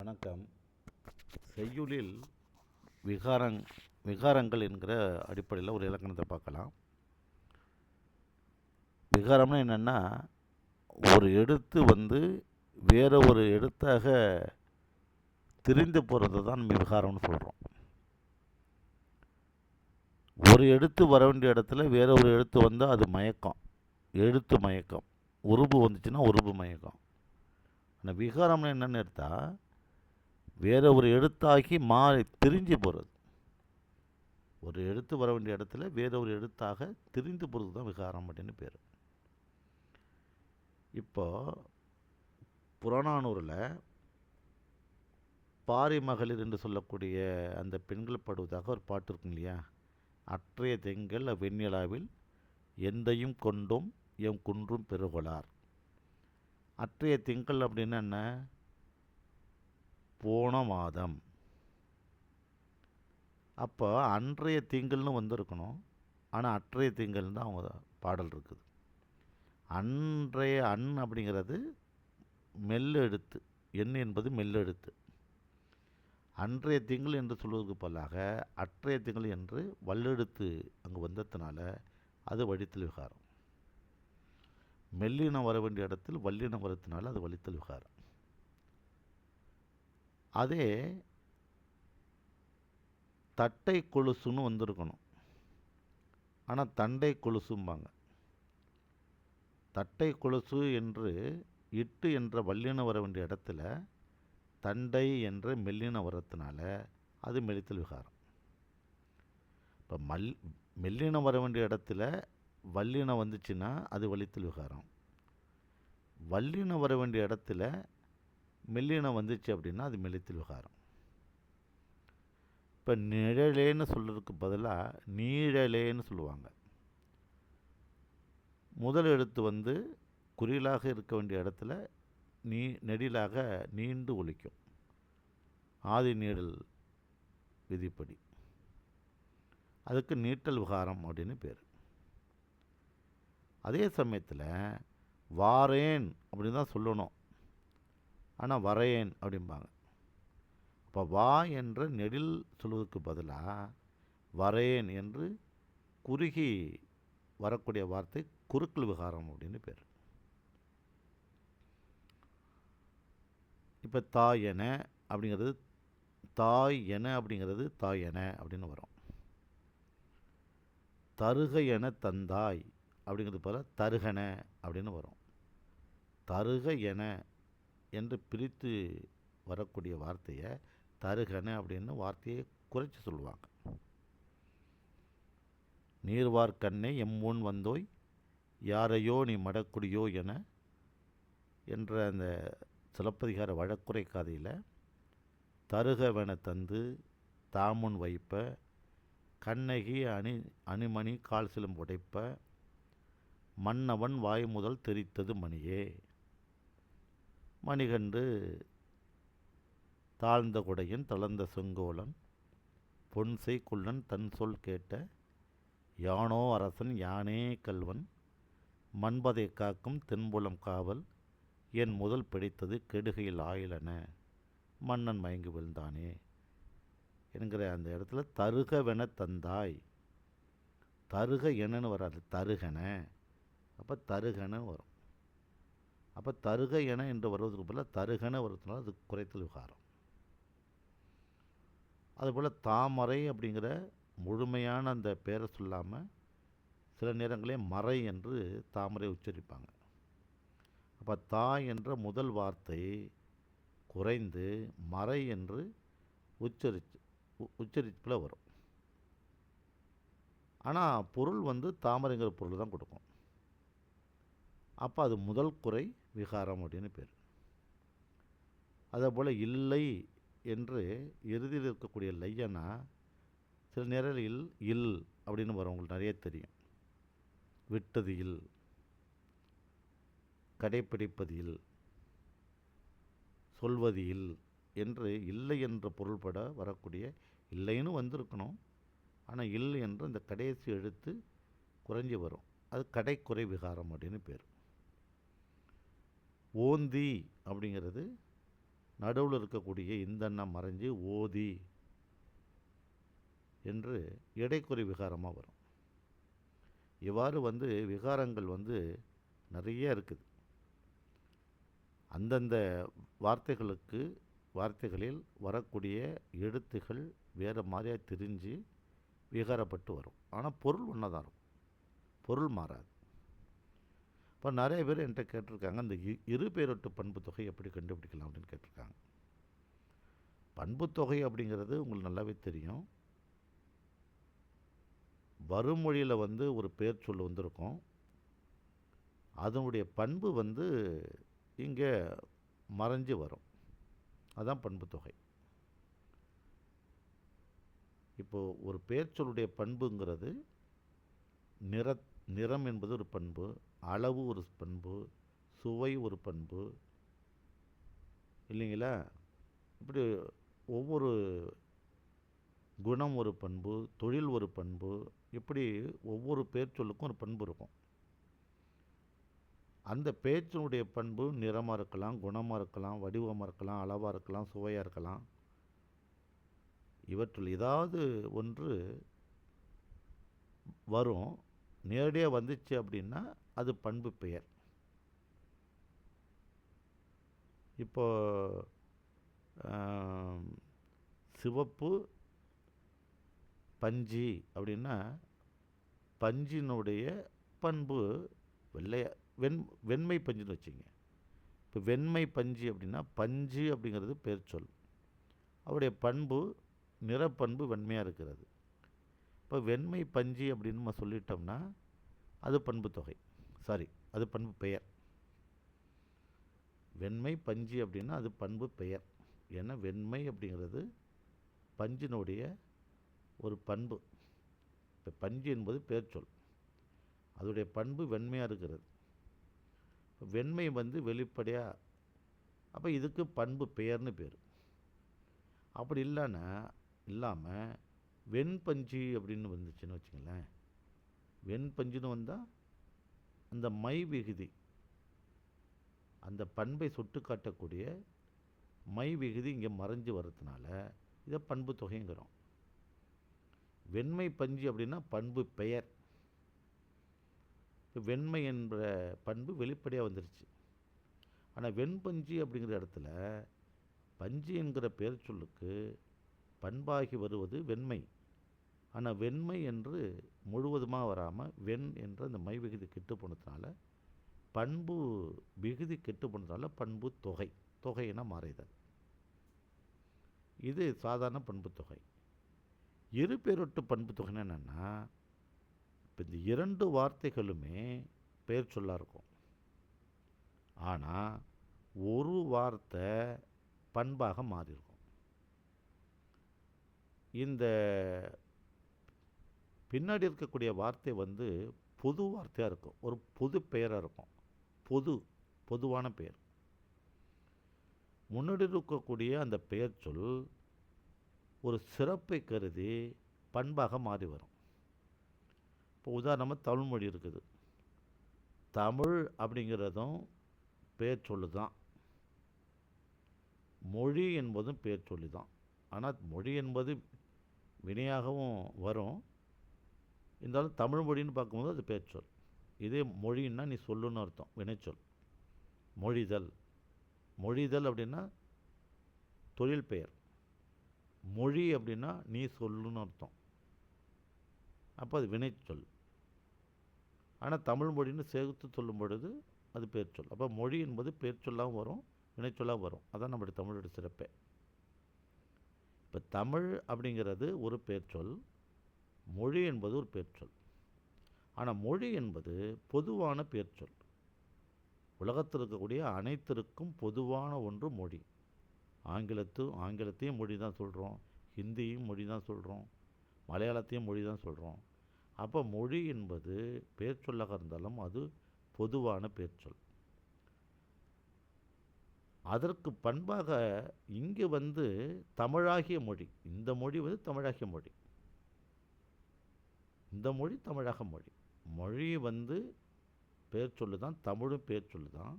வணக்கம். செய்யுளில் விகாரங் விகாரங்கள் என்கிற அடிப்படையில் ஒரு இலக்கணத்தை பார்க்கலாம். விகாரம்னா என்னென்னா ஒரு எழுத்து வந்து வேற ஒரு எழுத்தாக திரிந்து போகிறது தான் நம்ம விகாரம்னு சொல்கிறோம் ஒரு எழுத்து வர வேண்டிய இடத்துல வேற ஒரு எழுத்து வந்தால் அது மயக்கம். எழுத்து மயக்கம். உருபு வந்துச்சுன்னா உருபு மயக்கம். ஆனால் விகாரம்னு என்னென்னு எடுத்தால் வேறு ஒரு எழுத்தாகி மாறி திரிஞ்சு போகிறது ஒரு எழுத்து வர வேண்டிய இடத்துல வேறு ஒரு எழுத்தாக திரிந்து போகிறது தான் விகாரம் அப்படின்னு பேர். இப்போ புறநானூரில் பாரி மகளிர் என்று சொல்லக்கூடிய அந்த பெண்கள் பாடுவதாக ஒரு பாட்டு இருக்கும் இல்லையா? அற்றைய தெங்கள் வெண்ணிலாவில் எந்தையும் கொண்டும் எம் குன்றும் பெருகொளார். அற்றைய திங்கள் அப்படின்னா என்ன? போன மாதம். அப்போ அன்றைய திங்கள்னு வந்திருக்கணும். ஆனால் அற்றைய திங்கள்னு தான் அவங்க பாடல் இருக்குது. அன்றைய அன் அப்படிங்கிறது மெல்லெழுத்து. எண் என்பது மெல்லெழுத்து. அன்றைய திங்கள் என்று சொல்வதற்கு பதிலாக அற்றைய திங்கள் என்று வல்லெடுத்து அங்கே வந்ததுனால அது வழித்தல் விகாரம். மெல்லினம் வர வேண்டிய இடத்தில் வல்லினம் வரத்தினால அது வழித்தல் விகாரம். அதே தட்டை கொலுசுன்னு வந்திருக்கணும். ஆனால் தண்டை கொலுசும்பாங்க. தட்டை கொலுசு என்று இட்டு என்ற வல்லின வர வேண்டிய இடத்துல தண்டை என்ற மெல்லினம் வரத்தினால அது மெலித்தல் விகாரம். இப்போ மல் மெல்லினம் வர வேண்டிய இடத்துல வல்லினம் வந்துச்சுன்னா அது வலித்தல் விகாரம். வல்லினம் வர வேண்டிய இடத்துல மெல்லினம் வந்துச்சு அப்படின்னா அது மெலித்தில் விகாரம். இப்போ நிழலேன்னு சொல்கிறதுக்கு பதிலாக நீழலேன்னு சொல்லுவாங்க. முதல் எழுத்து வந்து குறியலாக இருக்க வேண்டிய இடத்துல நீ நெடிலாக நீண்டு ஒழிக்கும் ஆதி நீடல் விதிப்படி. அதுக்கு நீட்டல் விகாரம் அப்படின்னு பேர். அதே சமயத்தில் வாரேன் அப்படின்னு தான் சொல்லணும். ஆனால் வரையேன் அப்படிம்பாங்க. இப்போ வா என்ற நெடில் சொல்வதற்கு பதிலாக வரையேன் என்று குறுகி வரக்கூடிய வார்த்தை குறுக்கல் விகாரம் அப்படின்னு பேர். இப்போ தாய் என அப்படிங்கிறது தாய் என அப்படிங்கிறது தாய் என அப்படின்னு வரும். தருக என தந்தாய் அப்படிங்கிறது போல தருகன அப்படின்னு வரும். தருக என என்று பிரித்து வரக்கூடிய வார்த்தையை தருகன அப்படின்னு வார்த்தையை குறைச்சி சொல்லுவாங்க. நீர்வார்க்கண்ணே எம்முன் வந்தோய் யாரையோ நீ மடக்குடியோ என என்ற அந்த சிலப்பதிகார வழக்குரை கதையில் தருகவென தந்து தாமுன் வைப்ப கண்ணகி அணி அணிமணி கால் சிலம் உடைப்ப மன்னவன் வாய் முதல் தெரித்தது மணியே. மணிகண்டு தாழ்ந்த குடையின் தளர்ந்த செங்கோலன் பொன்சை குள்ளன் தன் சொல் கேட்ட யானோ அரசன் யானே கல்வன் மண்பதை காக்கும் தென்புலம் காவல் என் முதல் பிடித்தது கெடுகையில் ஆயிலன மன்னன் மயங்கி விழுந்தானே என்கிற அந்த இடத்துல தருகவென தந்தாய். தருக என்னன்னு வராது தருகன. அப்போ தருகன வரும். அப்போ தருக என என்று வருவதற்கு பதிலாக தருகன வருவதனால அது குறைத்தல் விகாரம். அதுபோல் தாமரை அப்படிங்கிற முழுமையான அந்த பேரை சொல்லாமல் சில நேரங்களே மறை என்று தாமரை உச்சரிப்பாங்க. அப்போ தா என்ற முதல் வார்த்தை குறைந்து மறை என்று உச்சரிச்சு உச்சரிப்பில் வரும். ஆனால் பொருள் வந்து தாமரைங்கிற பொருள் தான் கொடுக்கும். அப்போ அது முதல் குறை விகாரம் அப்படின்னு பேர். அதே போல் இல்லை என்று இறுதியில் இருக்கக்கூடிய லையனா சில நேரங்களில் இல் அப்படின்னு வரும். உங்களுக்கு நிறைய தெரியும். விட்டது இல் கடைப்பிடிப்பது இல் சொல்வது இல் என்று இல்லை என்ற பொருள்பட வரக்கூடிய இல்லைன்னு வந்திருக்கணும். ஆனால் இல் என்று இந்த கடைசி எழுத்து குறைஞ்சி வரும். அது கடைக்குறை விகாரம் அப்படின்னு பேர். ஓந்தி அப்படிங்கிறது நடுவில் இருக்கக்கூடிய இந்தண்ணம் மறைஞ்சு ஓதி என்று இடைக்குறி விகாரமாக வரும். இவ்வாறு வந்து விகாரங்கள் வந்து நிறைய இருக்குது. அந்தந்த வார்த்தைகளுக்கு வார்த்தைகளில் வரக்கூடிய எழுத்துகள் வேறு மாதிரியாக திரிஞ்சு விகாரப்பட்டு வரும். ஆனால் பொருள் ஒன்றா தான் இருக்கும். பொருள் மாறாது. இப்போ நிறைய பேர் என்கிட்ட கேட்டிருக்காங்க அந்த இரு பேரொட்டு பண்பு தொகை எப்படி கண்டுபிடிக்கலாம் அப்படின்னு கேட்டிருக்காங்க. பண்பு தொகை அப்படிங்கிறது உங்களுக்கு நல்லாவே தெரியும். வருமொழியில் வந்து ஒரு பேர் சொல் வந்திருக்கும். அதனுடைய பண்பு வந்து இங்கே மறைஞ்சு வரும். அதுதான் பண்பு தொகை. இப்போது ஒரு பேச்சொல்லுடைய பண்புங்கிறது நிற நிறம் என்பது ஒரு பண்பு அளவு ஒரு பண்பு சுவை ஒரு பண்பு. இல்லைங்களா? இப்படி ஒவ்வொரு குணம் ஒரு பண்பு தொழில் ஒரு பண்பு இப்படி ஒவ்வொரு பேச்சொல்லுக்கும் ஒரு பண்பு இருக்கும். அந்த பேச்சினுடைய பண்பு நிறமாக இருக்கலாம் குணமாக இருக்கலாம் வடிவமாக இருக்கலாம் அளவாக இருக்கலாம் சுவையாக இருக்கலாம். இவற்றில் ஏதாவது ஒன்று வரும். நேரடியாக வந்துச்சு அப்படின்னா அது பண்பு பெயர். இப்போ சிவப்பு பஞ்சு அப்படின்னா பஞ்சினுடைய பண்பு வெள்ளைய வெண் வெண்மை பஞ்சுன்னு வச்சுங்க. இப்போ வெண்மை பஞ்சு அப்படின்னா பஞ்சு அப்படிங்கிறது பேர் சொல். அவருடைய பண்பு நிறப்பண்பு வெண்மையாக இருக்கிறது. இப்போ வெண்மை பஞ்சு அப்படின்னு நம்ம சொல்லிட்டோம்னா அது பண்பு தொகை. சாரி அது பண்பு பெயர். வெண்மை பஞ்சு அப்படின்னா அது பண்பு பெயர். ஏன்னா வெண்மை அப்படிங்கிறது பஞ்சினுடைய ஒரு பண்பு. இப்போ பஞ்சு என்பது பெயர் சொல். அதோடைய பண்பு வெண்மையாக இருக்கிறது. வெண்மை வந்து வெளிப்படையாக அப்போ இதுக்கு பண்பு பெயர்னு பேர். அப்படி இல்லைன்னா இல்லாமல் வெண்பஞ்சு அப்படின்னு வந்துச்சுன்னு வச்சுங்களேன் வெண்பஞ்சுன்னு வந்தால் அந்த மை விகுதி அந்த பண்பை சுட்டு காட்டக்கூடிய மை விகுதி இங்கே மறைஞ்சு வர்றதுனால இதை பண்பு தொகைங்கிறோம். வெண்மை பஞ்சு அப்படின்னா பண்பு பெயர். இப்போ வெண்மை என்ற பண்பு வெளிப்படையாக வந்துருச்சு. ஆனால் வெண்பஞ்சு அப்படிங்கிற இடத்துல பஞ்சு என்கிற பெயர் சொல்லுக்கு பண்பாகி வருவது வெண்மை. ஆனால் வெண்மை என்று முழுவதுமாக வராமல் வெண் என்ற அந்த மை விகுதி கெட்டு போனதுனால பண்பு விகுதி கெட்டு போனதுனால பண்பு தொகை தொகையின மாறிதல் இது சாதாரண பண்பு தொகை. இரு பேரொட்டு பண்பு தொகைன்னு என்னென்னா இப்போ இந்த இரண்டு வார்த்தைகளுமே பெயர் சொல்லாக இருக்கும். ஆனால் ஒரு வார்த்தை பண்பாக மாறியிருக்கும். இந்த பின்னாடி இருக்கக்கூடிய வார்த்தை வந்து பொது வார்த்தையாக இருக்கும். ஒரு பொது பெயராக இருக்கும். பொது பொதுவான பெயர். முன்னாடி இருக்கக்கூடிய அந்த பெயர் சொல் ஒரு சிறப்பை கருதி பண்பாக மாறி வரும். இப்போ உதாரணமாக தமிழ்மொழி இருக்குது. தமிழ் அப்படிங்கிறதும் பெயர் சொல்லு தான். மொழி என்பதும் பெயர் சொல்லி தான். ஆனால் மொழி என்பது வினையாகவும் வரும். இருந்தாலும் தமிழ் மொழின்னு பார்க்கும்போது அது பேச்சொல் இதே மொழின்னா நீ சொல்லுன்னு அர்த்தம் வினைச்சொல். மொழிதல். மொழிதல் அப்படின்னா தொழில் பெயர். மொழி அப்படின்னா நீ சொல்லுன்னு அர்த்தம். அப்போ அது வினைச்சொல். ஆனால் தமிழ் மொழின்னு சேர்த்து சொல்லும் பொழுது அது பேச்சொல் அப்போ மொழி என்பது பெயர் வரும் வினைச்சொல்லாக வரும். அதான் நம்முடைய தமிழோட சிறப்பே. இப்போ தமிழ் அப்படிங்கிறது ஒரு பேச்சொல் மொழி என்பது ஒரு பேச்சொல் ஆனால் மொழி என்பது பொதுவான பேச்சொல் உலகத்தில் இருக்கக்கூடிய அனைத்திற்கும் பொதுவான ஒன்று மொழி. ஆங்கிலத்து ஆங்கிலத்தையும் மொழி தான் சொல்கிறோம் ஹிந்தியும் மொழி தான் சொல்கிறோம் மலையாளத்தையும் மொழி தான் சொல்கிறோம் அப்போ மொழி என்பது பேச்சொல்லாக இருந்தாலும் அது பொதுவான பேச்சொல் அதற்கு பண்பாக இங்கே வந்து தமிழாகிய மொழி இந்த மொழி வந்து தமிழாகிய மொழி. இந்த மொழி தமிழக மொழி. மொழி வந்து பெயர் சொல்லு தான் தமிழும் பெயர் சொல்லு தான்.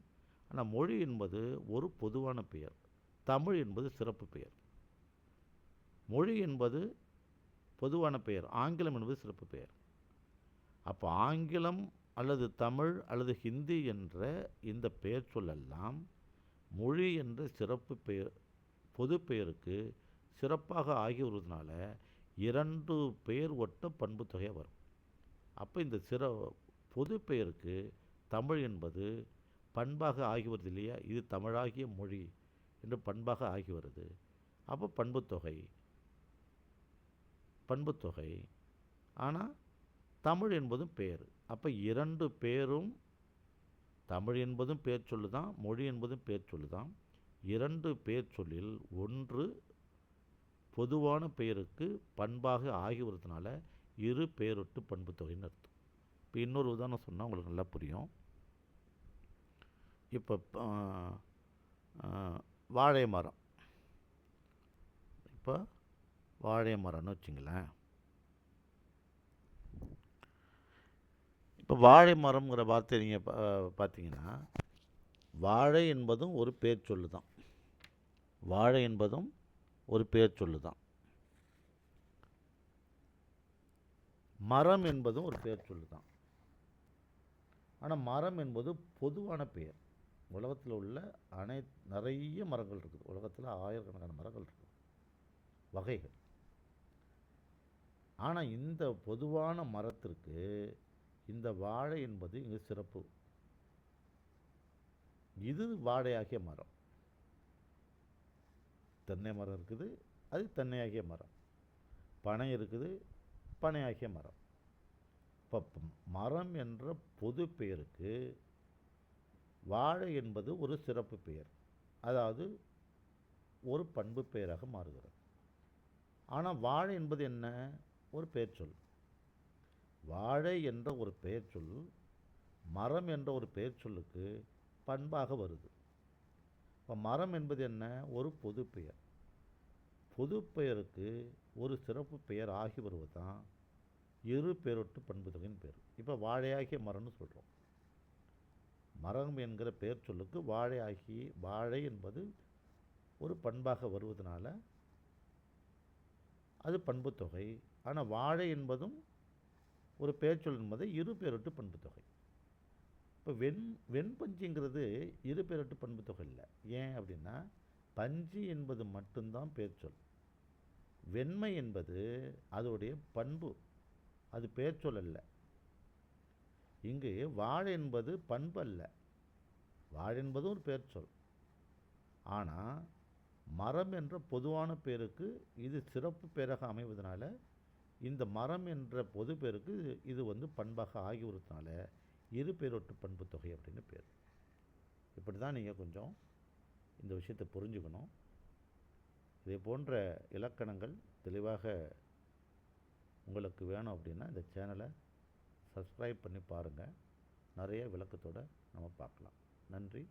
ஆனால் மொழி என்பது ஒரு பொதுவான பெயர். தமிழ் என்பது சிறப்பு பெயர். மொழி என்பது பொதுவான பெயர். ஆங்கிலம் என்பது சிறப்பு பெயர். அப்போ ஆங்கிலம் அல்லது தமிழ் அல்லது ஹிந்தி என்ற இந்த பெயர் சொல்லெல்லாம் மொழி என்ற சிறப்பு பெயர் பொது பெயருக்கு சிறப்பாக ஆகி வருவதனால இரண்டு பெயர் ஒட்ட பண்பு தொகையாக வரும். அப்போ இந்த சிற பொது பெயருக்கு தமிழ் என்பது பண்பாக ஆகி வருது இல்லையா? இது தமிழாகிய மொழி என்று பண்பாக ஆகி வருது. அப்போ பண்புத்தொகை பண்புத்தொகை ஆனால் தமிழ் என்பதும் பெயர் அப்போ இரண்டு பேரும் தமிழ் என்பதும் பேர் சொல்லு தான் மொழி என்பதும் பேர் சொல்லு தான் இரண்டு பேர் சொல்லில் ஒன்று பொதுவான பெயருக்கு பண்பாக ஆகி இரு பெயரொட்டு பண்பு தொகைன்னு அர்த்தம். இப்போ இன்னொரு உதாரணம் சொன்னால் உங்களுக்கு நல்லா புரியும். இப்போ வாழை மரம். இப்போ வாழை மரம்னு வச்சுங்களேன். இப்போ வாழை மரம்ங்கிற வார்த்தை நீங்கள் பார்த்தீங்கன்னா வாழை என்பதும் ஒரு பேர் சொல்லு தான் வாழை என்பதும் ஒரு பேர் சொல்லு தான் மரம் என்பதும் ஒரு பேர் சொல்லு தான் ஆனால் மரம் என்பது பொதுவான பெயர். உலகத்தில் உள்ள அனை நிறைய மரங்கள் இருக்குது. உலகத்தில் ஆயிரக்கணக்கான மரங்கள் இருக்குது வகைகள். ஆனால் இந்த பொதுவான மரத்திற்கு இந்த வாழை என்பது இங்கு சிறப்பு. இது வாழையாகிய மரம். தென்னை மரம் இருக்குது. அது தென்னையாகிய மரம். பனை இருக்குது பனையாகிய மரம். இப்போ மரம் என்ற பொது பெயருக்கு வாழை என்பது ஒரு சிறப்பு பெயர். அதாவது ஒரு பண்பு பெயராக மாறுகிறது. ஆனால் வாழை என்பது என்ன? ஒரு பெயர் சொல். வாழை என்ற ஒரு பெயர் சொல் மரம் என்ற ஒரு பெயர் சொல்லுக்கு பண்பாக வருது. இப்போ மரம் என்பது என்ன? ஒரு பொது பெயர். பொது பெயருக்கு ஒரு சிறப்பு பெயர் ஆகி வருவது தான் இரு பெயரொட்டு பண்பு தொகையின் பேர். இப்போ வாழையாகிய மரம்னு சொல்கிறோம் மரம் என்கிற பெயர் சொல்லுக்கு வாழை ஆகி வாழை என்பது ஒரு பண்பாக வருவதனால அது பண்புத்தொகை. ஆனால் வாழை என்பதும் ஒரு பெயர் சொல் என்பது இரு பேரொட்டு பண்புத்தொகை. இப்போ வெண் வெண்பஞ்சுங்கிறது இரு பேரட்டு பண்பு தொகை இல்லை. ஏன் அப்படின்னா பஞ்சு என்பது மட்டும்தான் பேர்ச்சொல் வெண்மை என்பது அதோடைய பண்பு. அது பேர்ச்சொல் அல்ல. இங்கு வாழ் என்பது பண்பு அல்ல. வாழ் என்பது ஒரு பெயர் சொல். ஆனால் மரம் என்ற பொதுவான பேருக்கு இது சிறப்பு பெயராக அமைவதனால இந்த மரம் என்ற பொது பேருக்கு இது வந்து பண்பாக ஆகி இரு பேரொட்டு பண்பு தொகை அப்படின்னு பேர். இப்படி தான் நீங்கள் கொஞ்சம் இந்த விஷயத்தை புரிஞ்சுக்கணும். இதே போன்ற இலக்கணங்கள் தெளிவாக உங்களுக்கு வேணும் அப்படின்னா இந்த சேனலை சப்ஸ்கிரைப் பண்ணி பாருங்கள் நிறைய விளக்கத்தோடு நம்ம பார்க்கலாம். நன்றி.